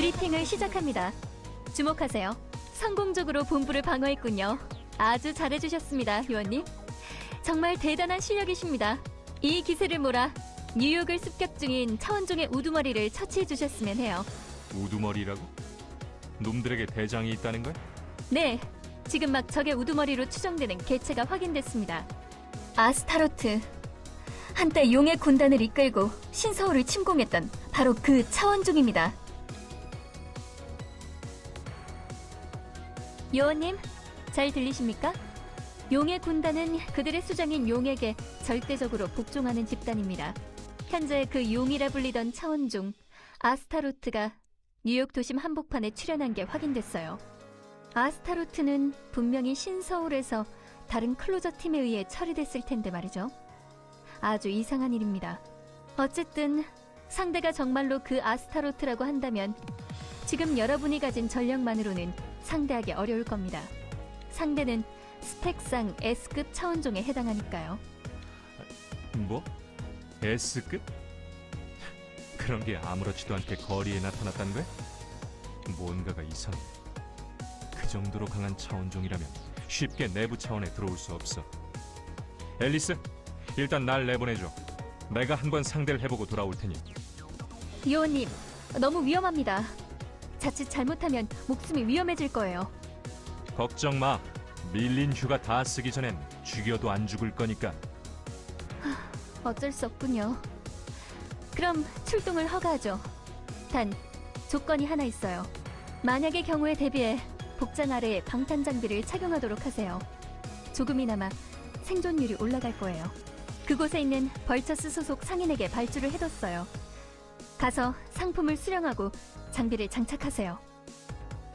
브리핑을 시작합니다. 주목하세요. 성공적으로 본부를 방어했군요. 아주 잘해주셨습니다, 요원님. 정말 대단한 실력이십니다. 이 기세를 몰아 뉴욕을 습격 중인 차원종의 우두머리를 처치해 주셨으면 해요. 우두머리라고? 놈들에게 대장이 있다는 거야? 네, 지금 막 적의 우두머리로 추정되는 개체가 확인됐습니다. 아스타로트. 한때 용의 군단을 이끌고 신서울을 침공했던 바로 그 차원종입니다. 요원님, 잘 들리십니까? 용의 군단은 그들의 수장인 용에게 절대적으로 복종하는 집단입니다. 현재 그 용이라 불리던 차원종 아스타로트가 뉴욕 도심 한복판에 출연한 게 확인됐어요. 아스타로트는 분명히 신서울에서 다른 클로저 팀에 의해 처리됐을 텐데 말이죠. 아주 이상한 일입니다. 어쨌든 상대가 정말로 그 아스타로트라고 한다면 지금 여러분이 가진 전력만으로는 상대하기 어려울 겁니다. 상대는 스펙상 S급 차원종에 해당하니까요. 뭐? S급? 그런 게 아무렇지도 않게 거리에 나타났다는 거야? 뭔가가 이상해. 그 정도로 강한 차원종이라면 쉽게 내부 차원에 들어올 수 없어. 앨리스, 일단 날 내보내줘. 내가 한번 상대를 해보고 돌아올 테니. 요원님, 너무 위험합니다. 자칫 잘못하면 목숨이 위험해질 거예요. 걱정 마. 밀린 휴가 다 쓰기 전엔 죽여도 안 죽을 거니까. 어쩔 수 없군요. 그럼 출동을 허가하죠. 단 조건이 하나 있어요. 만약의 경우에 대비해 복장 아래에 방탄 장비를 착용하도록 하세요. 조금이나마 생존율이 올라갈 거예요. 그곳에 있는 벌처스 소속 상인에게 발주를 해뒀어요. 가서 상품을 수령하고 장비를 장착하세요.